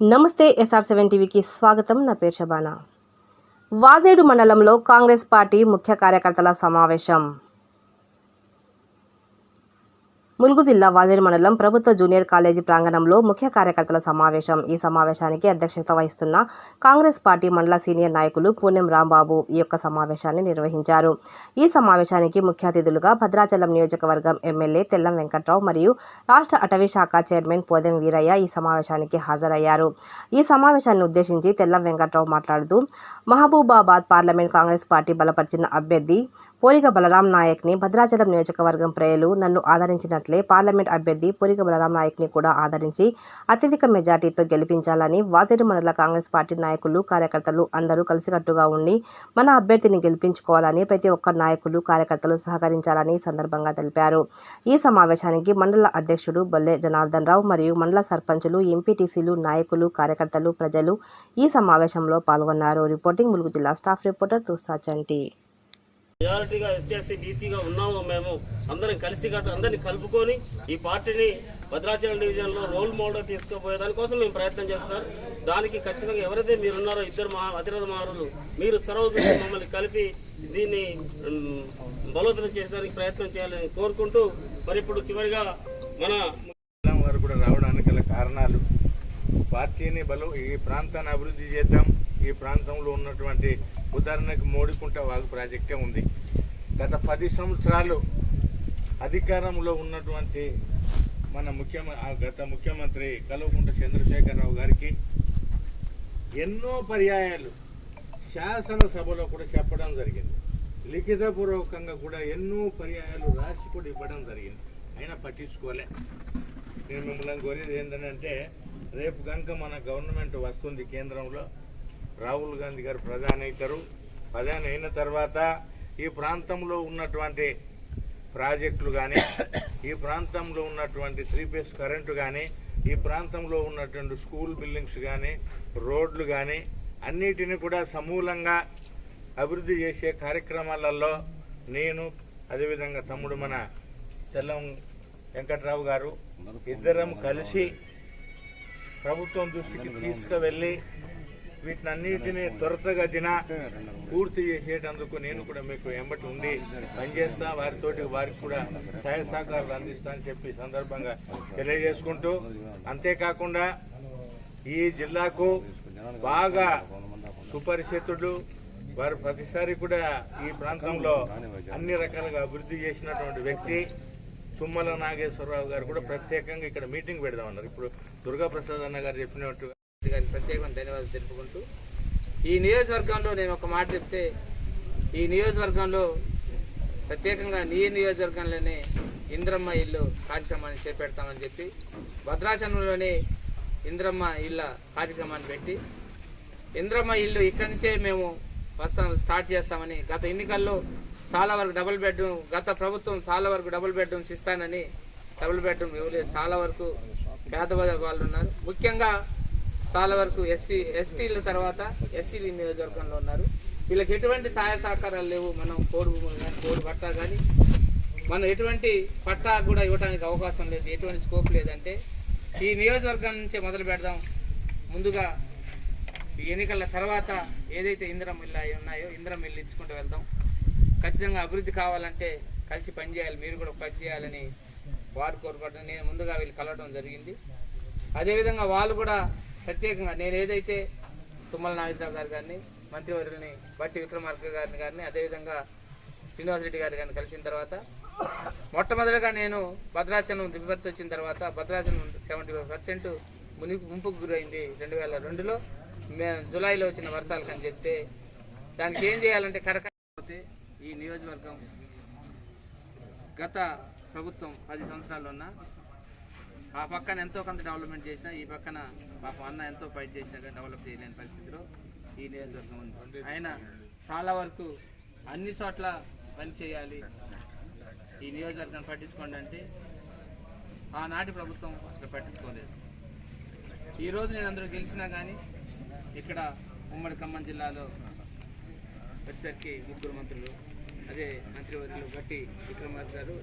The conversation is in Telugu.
నమస్తే ఎస్ఆర్ సెవెన్ టీవీకి స్వాగతం. నా పేరు శబానా వాజేడు మండలంలో కాంగ్రెస్ పార్టీ ముఖ్య కార్యకర్తల సమావేశం. ములుగు జిల్లా వాజేడు మండలం ప్రభుత్వ జూనియర్ కాలేజీ ప్రాంగణంలో ముఖ్య కార్యకర్తల సమావేశం. ఈ సమావేశానికి అధ్యక్షత వహిస్తున్న కాంగ్రెస్ పార్టీ మండల సీనియర్ నాయకులు పూనెం రాంబాబు ఈ యొక్క సమావేశాన్ని నిర్వహించారు. ఈ సమావేశానికి ముఖ్య అతిథులుగా భద్రాచలం నియోజకవర్గం ఎమ్మెల్యే తెల్లం వెంకట్రావు మరియు రాష్ట్ర అటవీ శాఖ చైర్మన్ పోదెం వీరయ్య ఈ సమావేశానికి హాజరయ్యారు. ఈ సమావేశాన్ని ఉద్దేశించి తెల్లం వెంకట్రావు మాట్లాడుతూ మహబూబాబాద్ పార్లమెంట్ కాంగ్రెస్ పార్టీ బలపరిచిన అభ్యర్థి పోరిక బలరాం నాయక్ని భద్రాచలం నియోజకవర్గం ప్రజలు నన్ను ఆదరించినట్లు పార్లమెంట్ అభ్యర్థి పూరిక బలరాం నాయక్ని కూడా ఆదరించి అత్యధిక మెజార్టీతో గెలిపించాలని వాజేడు మండల కాంగ్రెస్ పార్టీ నాయకులు కార్యకర్తలు అందరూ కలిసికట్టుగా ఉండి మన అభ్యర్థిని గెలిపించుకోవాలని ప్రతి ఒక్క నాయకులు కార్యకర్తలు సహకరించాలని సందర్భంగా తెలిపారు. ఈ సమావేశానికి మండల అధ్యక్షుడు బొల్లె జనార్దన్ రావు మరియు మండల సర్పంచులు ఎంపీటీసీలు నాయకులు కార్యకర్తలు ప్రజలు ఈ సమావేశంలో పాల్గొన్నారు. రిపోర్టింగ్ ములుగు జిల్లా స్టాఫ్ రిపోర్టర్ తుసాచంటి మెజారిటీగా ఎస్టీఎస్సీ బీసీగా ఉన్నాము మేము అందరం కలిసి అందరినీ కలుపుకొని ఈ పార్టీని భద్రాచలం డివిజన్లో రోల్ మోడల్ తీసుకుపోయే దానికోసం మేము ప్రయత్నం చేస్తాం దానికి ఖచ్చితంగా ఎవరైతే మీరున్నారో ఇద్దరు మా అతిరథ మహారులు మీరు చొరవ చూసి మమ్మల్ని కలిపి దీన్ని బలోపేతం చేసేదానికి ప్రయత్నం చేయాలని కోరుకుంటూ మరి ఇప్పుడు చివరిగా మన వారు కూడా రావడానికి గల కారణాలు పార్టీని బలం ఈ ప్రాంతాన్ని అభివృద్ధి చేద్దాం. ఈ ప్రాంతంలో ఉన్నటువంటి ఉదాహరణకు మోడికుంట వాగు ప్రాజెక్టే ఉంది. గత పది సంవత్సరాలు అధికారంలో ఉన్నటువంటి మన ముఖ్యమ ఆ గత ముఖ్యమంత్రి కల్వకుంట చంద్రశేఖరరావు గారికి ఎన్నో పర్యాయాలు శాసనసభలో కూడా చెప్పడం జరిగింది. లిఖితపూర్వకంగా కూడా ఎన్నో పర్యాయాలు రాసి కూడా ఇవ్వడం జరిగింది. అయినా పట్టించుకోలే. నేను మిమ్మల్ని కోరేది ఏంటంటే రేపు కనుక మన గవర్నమెంట్ వస్తుంది కేంద్రంలో రాహుల్ గాంధీ గారు ప్రధాని అవుతారు. ప్రధాని అయిన తర్వాత ఈ ప్రాంతంలో ఉన్నటువంటి ప్రాజెక్టులు కానీ ఈ ప్రాంతంలో ఉన్నటువంటి త్రీ ఫేస్ కరెంటు కానీ ఈ ప్రాంతంలో ఉన్నటువంటి స్కూల్ బిల్డింగ్స్ కానీ రోడ్లు కానీ అన్నిటిని కూడా సమూలంగా అభివృద్ధి చేసే కార్యక్రమాలలో నేను అదేవిధంగా తమ్ముడు మన తెల్ల వెంకట్రావు గారు ఇద్దరం కలిసి ప్రభుత్వం దృష్టికి తీసుకువెళ్ళి వీటినన్నిటిని త్వరతగతిన పూర్తి చేసేటందుకు నేను కూడా మీకు ఎంబటి ఉండి పనిచేస్తా వారితోటి వారికి కూడా సహాయ సహకారాలు అందిస్తా అని చెప్పి సందర్భంగా తెలియజేసుకుంటూ అంతేకాకుండా ఈ జిల్లాకు బాగా సుపరిచితుడు వారు ప్రతిసారి కూడా ఈ ప్రాంతంలో అన్ని రకాలుగా అభివృద్ధి చేసినటువంటి వ్యక్తి. తుమ్మల నాగేశ్వరరావు గారు కూడా ప్రత్యేకంగా ఇక్కడ మీటింగ్ పెడదామన్నారు. ఇప్పుడు దుర్గాప్రసాద్ అన్న గారు చెప్పినట్టు గారికి ప్రత్యేకమైన ధన్యవాదాలు తెలుపుకుంటూ ఈ నియోజకవర్గంలో నేను ఒక మాట చెప్తే ఈ నియోజకవర్గంలో ప్రత్యేకంగా నీ నియోజకవర్గంలోనే ఇంద్రమ్మ ఇల్లు కార్యక్రమాన్ని చేపడతామని చెప్పి భద్రాచలంలోనే ఇంద్రమ్మ ఇళ్ళ కార్యక్రమాన్ని పెట్టి ఇంద్రమ్మ ఇల్లు ఇక్కడి నుంచే మేము వస్తాం స్టార్ట్ చేస్తామని గత ఎన్నికల్లో చాలా వరకు డబుల్ బెడ్రూమ్ గత ప్రభుత్వం చాలా వరకు డబుల్ బెడ్రూమ్స్ ఇస్తానని డబుల్ బెడ్రూమ్ ఇవ్వలేదు. చాలా వరకు పేద వాళ్ళు ఉన్నారు. ముఖ్యంగా చాలా వరకు ఎస్సీ ఎస్టీల తర్వాత ఎస్సీ నియోజకవర్గంలో ఉన్నారు. వీళ్ళకి ఎటువంటి సహాయ సహకారాలు లేవు. మనం కోడి భూములు కానీ కోడి పట్టా కానీ మనం ఎటువంటి పట్టా కూడా ఇవ్వడానికి అవకాశం లేదు. ఎటువంటి స్కోప్ లేదంటే ఈ నియోజకవర్గం నుంచే మొదలు పెడదాం. ముందుగా ఈ ఎన్నికల తర్వాత ఏదైతే ఇందిరం ఇల్లు అయి ఉన్నాయో ఇందిరం ఇల్లు ఇచ్చుకుంటూ వెళ్దాం. ఖచ్చితంగా అభివృద్ధి కావాలంటే కలిసి పనిచేయాలి మీరు కూడా పని చేయాలని వారు కోరుకోవడం నేను ముందుగా వీళ్ళు కలవడం జరిగింది. అదేవిధంగా వాళ్ళు కూడా ప్రత్యేకంగా నేను ఏదైతే తుమ్మల నాగేశ్వరరావు గారు గారిని మంత్రివర్యుల్ని బట్టి విక్రమార్క గారిని గారిని అదేవిధంగా శ్రీనివాసరెడ్డి గారి గారిని కలిసిన తర్వాత మొట్టమొదటిగా నేను భద్రాచలం విపత్తు వచ్చిన తర్వాత భద్రాచలం సెవెంటీ ఫైవ్ పర్సెంట్ ముని ముంపుకు గురైంది రెండు వేల రెండులో జూలైలో వచ్చిన వర్షాలకు అని చెప్తే దానికి ఏం చేయాలంటే కరక ఈ నియోజకవర్గం గత ప్రభుత్వం పది సంవత్సరాల్లో ఉన్న ఆ పక్కన ఎంతో కొంత డెవలప్మెంట్ చేసినా ఈ పక్కన పాపం అన్న ఎంతో ఫైట్ చేసినా కానీ డెవలప్ చేయలేని పరిస్థితిలో ఈ నియోజకవర్గం ఉంది. ఆయన చాలా వరకు అన్ని చోట్ల పని చేయాలి. ఈ నియోజకవర్గాన్ని పట్టించుకోండి అంటే ఆనాటి ప్రభుత్వం అసలు పట్టించుకోలేదు. ఈరోజు నేను అందరూ గెలిచినా కానీ ఇక్కడ ఉమ్మడి ఖమ్మం జిల్లాలో వచ్చేసరికి ముగ్గురు మంత్రులు అదే మంత్రివర్యులు గట్టి విక్రమార్క గారు